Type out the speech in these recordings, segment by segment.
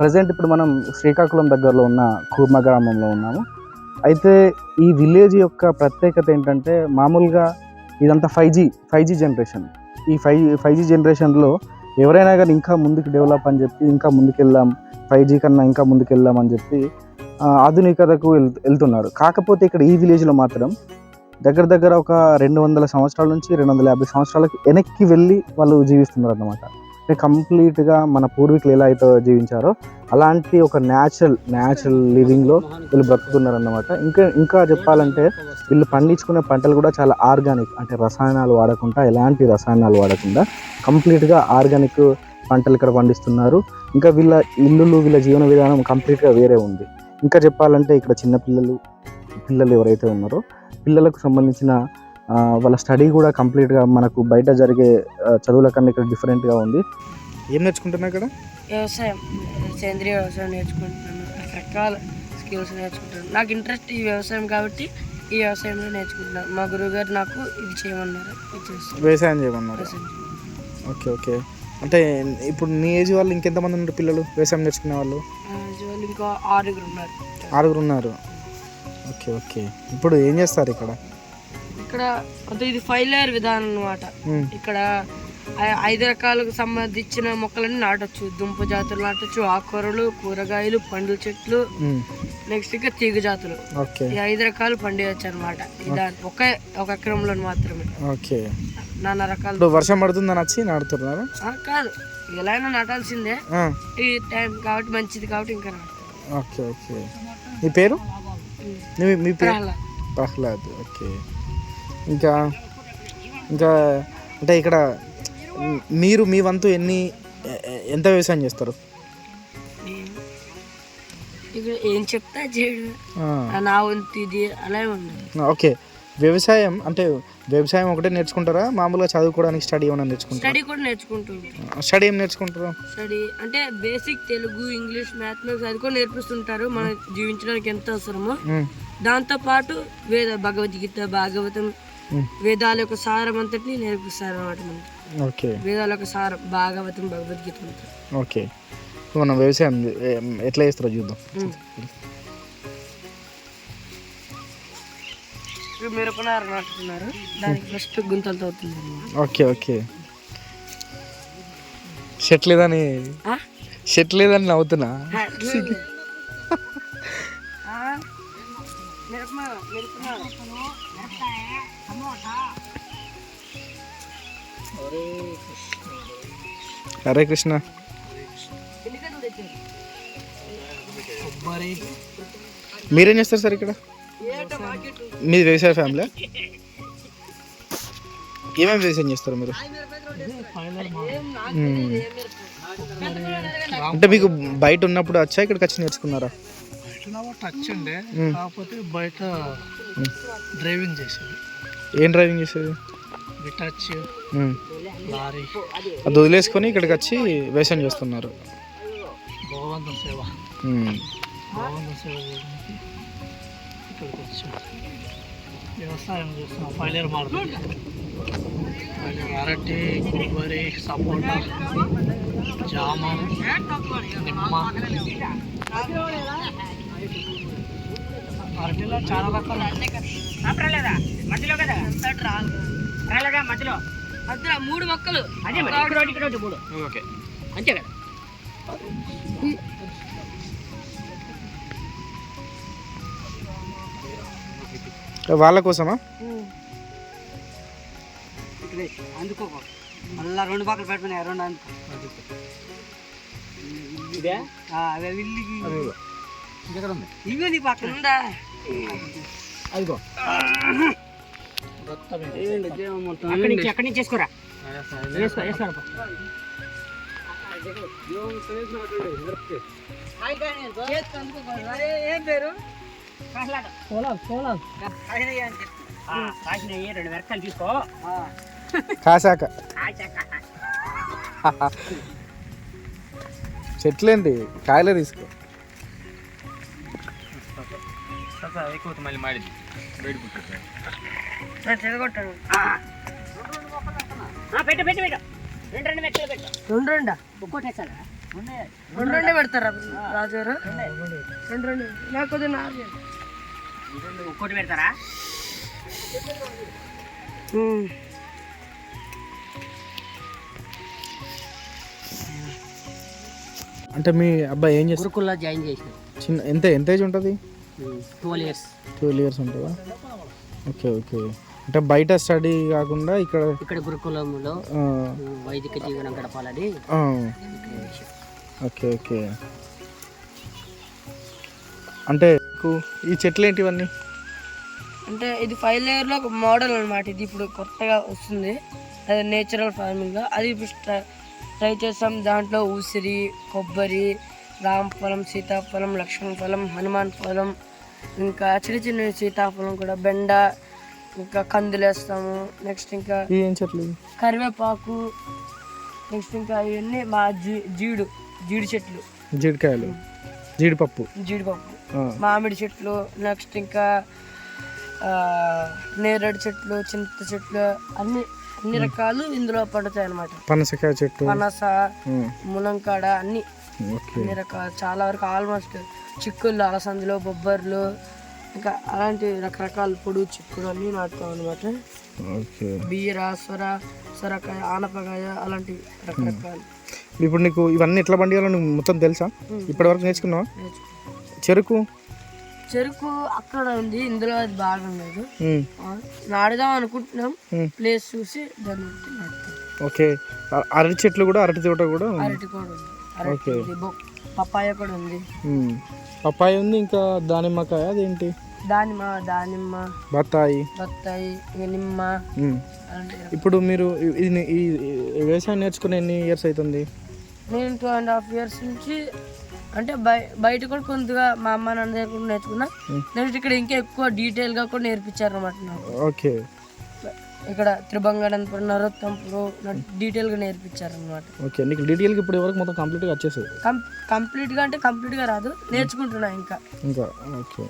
Present ఇప్పుడు మనం శ్రీకాకుళం దగ్గరలో ఉన్న కూర్మ గ్రామంలో ఉన్నాము. అయితే ఈ విలేజ్ యొక్క ప్రత్యేకత ఏంటంటే మామూలుగా ఇదంతా five G five G generation ఈ ఫైవ్ ఫైవ్ జీ జనరేషన్లో ఎవరైనా కానీ ఇంకా ముందుకు డెవలప్ అని చెప్పి ఇంకా ముందుకెళ్దాం ఫైవ్ జీ కన్నా ఇంకా ముందుకెళ్దాం అని చెప్పి ఆధునికతకు వెళ్ వెళ్తున్నారు. కాకపోతే ఇక్కడ ఈ విలేజ్లో మాత్రం దగ్గర దగ్గర ఒక రెండు వందల సంవత్సరాల నుంచి రెండు వందల యాభై సంవత్సరాలకి వెనక్కి వెళ్ళి వాళ్ళు జీవిస్తున్నారు అన్నమాట కంప్లీట్గా మన పూర్వీకులు ఎలా అయితే జీవించారో అలాంటి ఒక న్యాచురల్ న్యాచురల్ లివింగ్లో వీళ్ళు బ్రతుకుతున్నారు అన్నమాట ఇంకా ఇంకా చెప్పాలంటే వీళ్ళు పండించుకునే పంటలు కూడా చాలా ఆర్గానిక్ అంటే రసాయనాలు వాడకుండా ఎలాంటి రసాయనాలు వాడకుండా కంప్లీట్గా ఆర్గానిక్ పంటలు ఇక్కడ పండిస్తున్నారు. ఇంకా వీళ్ళ ఇల్లులు వీళ్ళ జీవన విధానం కంప్లీట్గా వేరే ఉంది. ఇంకా చెప్పాలంటే ఇక్కడ చిన్నపిల్లలు పిల్లలు ఎవరైతే ఉన్నారో పిల్లలకు సంబంధించిన వాళ్ళ స్టడీ కూడా కంప్లీట్గా మనకు బయట జరిగే చదువుల కన్నా ఇక్కడ డిఫరెంట్గా ఉంది. ఏం నేర్చుకుంటున్నా ఇక్కడ? వ్యవసాయం. సేంద్రియ వ్యవసాయం నేర్చుకుంటున్నాను. రకరకాల స్కిల్స్ నేర్చుకుంటాను నాకు ఇంట్రెస్ట్ ఈ వ్యవసాయం కాబట్టి ఈ వ్యవసాయంలో నేర్చుకుంటున్నాను. మా గురువు గారు నాకు ఇది చేయమన్నారు. వ్యవసాయం చేయమన్నారు. Okay okay. అంటే ఇప్పుడు నీ ఏజ్ వాళ్ళు ఇంకెంతమంది ఉన్నారు పిల్లలు? వ్యవసాయం నేర్చుకునే వాళ్ళు ఇంకా ఆరుగురు ఉన్నారు. ఆరుగురు ఉన్నారు. Okay okay. ఇప్పుడు ఏం చేస్తారు ఇక్కడ? ఇక్కడ అంటే ఇది ఫైవ్ లేయర్ విధానం అనమాట ఇక్కడ ఐదు రకాలకు సంబంధించిన మొక్కలన్నీ నాటొచ్చు. దుంప జాతులు నాటొచ్చు ఆకుకూరలు కూరగాయలు పండ్ల చెట్లు. నెక్స్ట్ ఇంకా తీగ జాతులు. ఓకే. ఈ ఐదు రకాలు పండియచ్చు అనమాట ఒకే ఒక ఎకరంలో మాత్రమే. ఓకే. నానా రకాలు. వర్షం పడుతుందని వచ్చి నాడుతున్నారు ఆ, కాదు. ఎలా అయినా నాటాల్సిందే. ఈ టైం కాబట్టి మంచిది కాబట్టి ఇంకా. Okay okay. మీ పేరు. మీ- పేరు. ప్రహ్లాద్. ఓకే. ఇంకా ఇంకా అంటే ఇక్కడ మీరు మీ వంతు ఎన్ని ఎంత వ్యవసాయం చేస్తారు? ఏం చెప్తా నా వంతు ఇది అలా ఉండదు ఓకే. వ్యవసాయం అంటే వ్యవసాయం ఒకటే నేర్చుకుంటారా? మామూలుగా చదువుకోవడానికి స్టడీ ఏమైనా నేర్చుకుంటారా? స్టడీ కూడా నేర్చుకుంటూ ఉంటాను స్టడీ ఏం నేర్చుకుంటారు? స్టడీ అంటే బేసిక్ తెలుగు ఇంగ్లీష్ మ్యాథమెటిక్స్ అది కూడా నేర్పిస్తుంటారు. మనం జీవించడానికి ఎంత అవసరమో. దాంతో పాటు వేద భగవద్గీత భాగవతం వేదాల యొక్క సారం అంతటిని నేర్పిస్తారు అన్నమాట మనకి ఓకే. వేదాల యొక్క సారం భాగవతం భగవద్గీత ఓకే. మనం వ్యవసాయం ఎట్లా చేస్తారో చూద్దాం. మిరపనారు నాటుతున్నారు దానికి ఫస్ట్ గుంతలతో అవుతుంది. అన్నమాట. Okay okay. షర్ట్ లేదని ఆ? షర్ట్ లేదని నవ్వుతున్నా. ఆ, ఆ? హరే కృష్ణ? మీరేం చేస్తారు సార్ ఇక్కడ? మీది వ్యవసాయ ఫ్యామిలీ? ఏమేమి వ్యవసాయం చేస్తారు మీరు. అంటే మీకు బయట ఉన్నప్పుడు వచ్చా ఇక్కడికి వచ్చి నేర్చుకున్నారా? టచ్ ఉండే మ్మ్. కాకపోతే బయట డ్రైవింగ్ చేసేది. ఏం డ్రైవింగ్ చేసేది? టచ్ ఉమ్. లారీ. అది వదిలేసుకొని ఇక్కడికి వచ్చి వ్యవసాయం చేస్తున్నారు. భగవంతం సేవ. ఉమ్. భగవంతం సేవ చేయడానికి ఇక్కడికి వచ్చాం. వ్యవసాయం చేస్తున్నాం. పైలేరు మార్కెట్ పైలేరు అరటి కొబ్బరి సపోటా జామ నిమ్మ. అరటిలో చాలా రకాలు మధ్యలో మూడు మొక్కలు. వాళ్ళ కోసమా? అందుకో మళ్ళా రెండు పక్కలు పెట్టుకున్నాయి రెండు అందుకో. ఆ, అదే విల్లికి ఇవి నీ పక్కన. ఉందా అదిగో అక్కడి నుంచి అక్కడి నుంచి చేసుకోరా ఏం పేరు రెండు మెరకాయలు తీసుకో కాయలే తీసుకో చెడగొట్టాను పెట్టు పెట్టు పెట్టు. రెండు రెండు మెక్కలు పెట్టు. రెండు రెండా? రెండు రెండే పెడతారా రాజుగారు? రెండు. రెండు నాకు కొద్దిగా నాలుగు. ఒక్కటి పెడతారా. అంటే మీ అబ్బాయి ఏం చేస్తారు గురుకుల్లో జాయిన్ చేసిన. చిన్న ఎంత ఎంత ఏజ్ ఉంటుంది? Twelve years. ట్వెల్వ్ ఇయర్స్ ఉంటుందా? Okay okay. అంటే బయట స్టడీ కాకుండా ఇక్కడ ఇక్కడ గురుకులంలో ఆ, వైదిక జీవనం గడపాలని. Okay okay. అంటే ఈ చెట్లు ఏంటి ఇవన్నీ? అంటే ఇది ఫైవ్ లేయర్లో ఒక మోడల్ అన్నమాట. ఇది ఇప్పుడు కొత్తగా వస్తుంది. అది నేచురల్ ఫార్మింగ్ అది ఇప్పుడు ట్రై- ట్రై చేస్తాం. దాంట్లో ఉసిరి కొబ్బరి రామఫలం సీతాఫలం లక్ష్మణ ఫలం హనుమాన్ ఫలం ఇంకా చిన్న చిన్న సీతాఫలం కూడా బెండ ఇంకా కందులు వేస్తాము నెక్స్ట్ ఇంకా ఏం చెట్లు? కరివేపాకు నెక్స్ట్ ఇంకా ఇవన్నీ మా జీ జీడు జీడి చెట్లు. జీడికాయలు. జీడిపప్పు. జీడిపప్పు. మామిడి చెట్లు నెక్స్ట్ ఇంకా నేరేడు చెట్లు చింత చెట్లు అన్ని అన్ని రకాలు ఇందులో పండుతాయి అన్నమాట పనసకాయ చెట్టు. పనస ఆ, మునంకాడ అన్ని. అన్ని రకాల. చాలా వరకు ఆల్మోస్ట్ చిక్కుళ్ళు అలసందులు బొబ్బర్లు ఇంకా అలాంటి రకరకాల పొడుగు చిక్కుడు అన్ని నాటుతాం అనమాట ఓకే. బీర సొర సొరకాయ ఆనపకాయ అలాంటి రకరకాలు. ఇప్పుడు నీకు ఇవన్నీ ఎట్లా పండియాలో నీకు మొత్తం తెలుసా? ఇప్పటివరకు నేర్చుకున్నావా? నేర్చుకుంటాం. చెరుకు? చెరుకు అక్కడ ఉంది ఇందులో అది బాగుండదు నాటుదాం అనుకుంటున్నాం. ప్లేస్ చూసి దాన్ని ఓకే. అరటి చెట్లు కూడా అరటి తోట కూడా. అరటి కూడా బొ- పప్పాయ కూడా ఉంది. పప్పాయ ఉంది ఇంకా దానిమ్మకాయ అదేంటి? దానిమ్మ దానిమ్మ. బత్తాయి. బత్తాయి నిమ్మ ఇప్పుడు మీరు ఇది ఈ వ్యవసాయం నేర్చుకుని ఎన్ని ఇయర్స్ అవుతుంది నేను టూ అండ్ హాఫ్ ఇయర్స్ నుంచి అంటే బయ బయట కూడా కొంతగా మా అమ్మ నాన్న దగ్గర కూడా నేర్చుకున్నా. నెక్స్ట్ ఇక్కడ ఇంకా ఎక్కువ డీటెయిల్గా కూడా నేర్పించారు అనమాట నాకు. ఓకే. ఇక్కడ త్రిభంగనంతపురం నరోత్తంపురం డీటెయిల్గా నేర్పించారు అనమాట ఓకే. నీకు డీటెయిల్గా ఇప్పుడు వరకు మొత్తం కంప్లీట్గా వచ్చేస్తుంది కం కంప్లీట్గా అంటే కంప్లీట్గా రాదు. నేర్చుకుంటున్నా ఇంకా. ఇంకా ఓకే.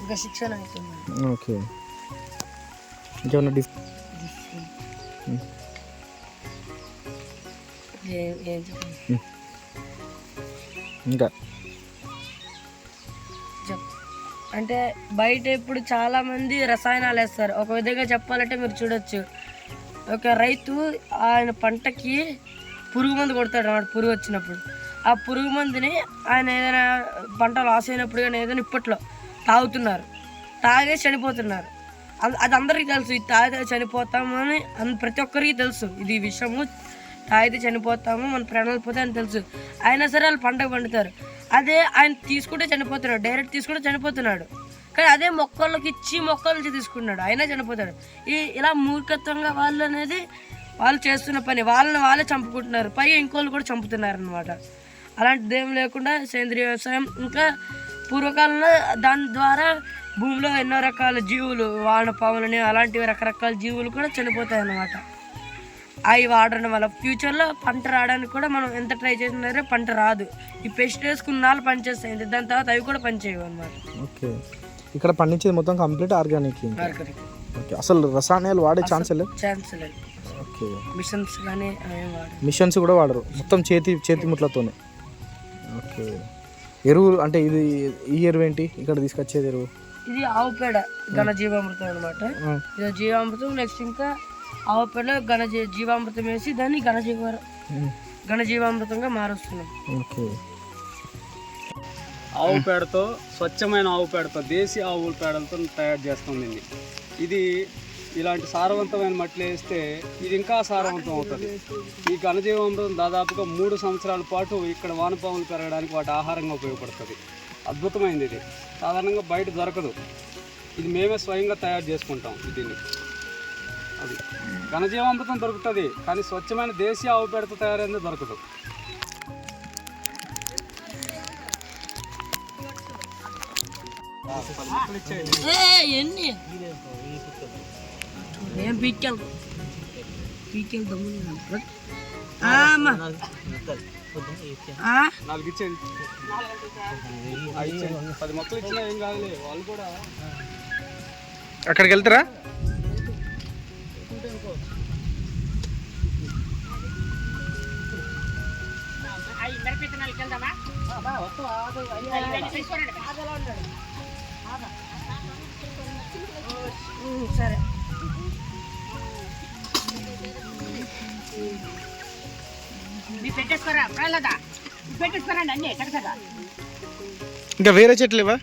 ఇంకా శిక్షణ అవుతుంది ఓకే. ఇంకేమన్నా డిఫ్ ఏం ఏం చెప్పాలి ఇంకా? అంటే బయట ఇప్పుడు చాలా మంది రసాయనాలు వేస్తారు. ఒక విధంగా చెప్పాలంటే మీరు చూడొచ్చు. ఒక రైతు ఆయన పంటకి పురుగు మందు కొడతాడు అన్నమాట పురుగు వచ్చినప్పుడు. ఆ పురుగు మందుని ఆయన ఏదైనా పంట లాస్ అయినప్పుడు కానీ ఏదైనా ఇప్పట్లో తాగుతున్నారు. తాగేసి చనిపోతున్నారు. అది అందరికీ తెలుసు. ఇది తాగితే చనిపోతాము అని అన్- ప్రతి ఒక్కరికి తెలుసు. ఇది విషయము తాగితే చనిపోతాము. మన ప్రాణాలు పోతే అని తెలుసు. అయినా సరే వాళ్ళు పంటకు పండుతారు. అదే ఆయన తీసుకుంటే చనిపోతున్నాడు. డైరెక్ట్ తీసుకుంటే చనిపోతున్నాడు. కానీ అదే మొక్కలకి ఇచ్చి మొక్కల నుంచి తీసుకున్నాడు. అయినా చనిపోతాడు. ఈ ఇలా మూర్ఖత్వంగా వాళ్ళు అనేది వాళ్ళు చేస్తున్న పని. వాళ్ళని వాళ్ళే చంపుకుంటున్నారు. పై ఇంకోళ్ళు కూడా చంపుతున్నారు అనమాట అలాంటిది ఏం లేకుండా సేంద్రియ వ్యవసాయం. ఇంకా పూర్వకాలంలో దాని ద్వారా భూమిలో ఎన్నో రకాల జీవులు వానపాములని అలాంటివి రకరకాల జీవులు కూడా చనిపోతాయి అన్నమాట అవి వాడడం వల్ల ఫ్యూచర్లో పంట రావడానికి కూడా మనం ఎంత ట్రై చేసినా పంట రాదు. ఈ పెస్ట్ వేసుకున్న పనిచేస్తాయి. దాని తర్వాత అవి కూడా పనిచేయవు అనమాట ఓకే. ఇక్కడ పండించేది మొత్తం కంప్లీట్ ఆర్గానిక్ ఓకే. అసలు రసాయనాలు వాడే ఛాన్స్ లేదు ఛాన్స్ లేదు ఓకే. మిషన్స్ కానీ మిషన్స్ కూడా వాడరు. మొత్తం చేతి చేతి ముట్లతోనే. ఓకే. ఎరువులు అంటే ఇది ఈ ఎరువు ఏంటి? ఇక్కడ తీసుకొచ్చేది ఎరువు. ఇది ఆవు పేడ ఘన జీవామృతం అనమాట ఇది జీవామృతం నెక్స్ట్ ఇంకా ఆవు పేడ ఘన జీవామృతం వేసి దాన్ని ఘన జీవ ఘన జీవామృతంగా మారుస్తున్నాం. ఓకే. ఆవు పేడతో స్వచ్ఛమైన ఆవు పేడతో దేశీ ఆవుల పేడలతో తయారు చేస్తుంది ఇది. ఇలాంటి సారవంతమైన మట్టిలో వేస్తే ఇది ఇంకా సారవంతం అవుతుంది. ఈ ఘనజీవామృతం దాదాపుగా మూడు సంవత్సరాల పాటు ఇక్కడ వానపాములు పెరగడానికి వాటి ఆహారంగా ఉపయోగపడుతుంది. అద్భుతమైనది ఇది. సాధారణంగా బయట దొరకదు. ఇది మేమే స్వయంగా తయారు చేసుకుంటాం దీన్ని అది. ఘనజీవామృతం దొరుకుతుంది కానీ స్వచ్ఛమైన దేశీయ ఆవు పేడతో తయారైంది దొరకదు. ఎన్ని? ఏం పీకెళ్తాం పీకెళ్తాము నాలుగు ఇచ్చేయండి ఆ, ఇచ్చేయండి పది మొక్కలు ఇచ్చినా ఏం కాదులే వాళ్ళు కూడా అక్కడికి వెళ్తారా ఉమ్, సరే ఇంకా వేరే చెట్లు ఇవా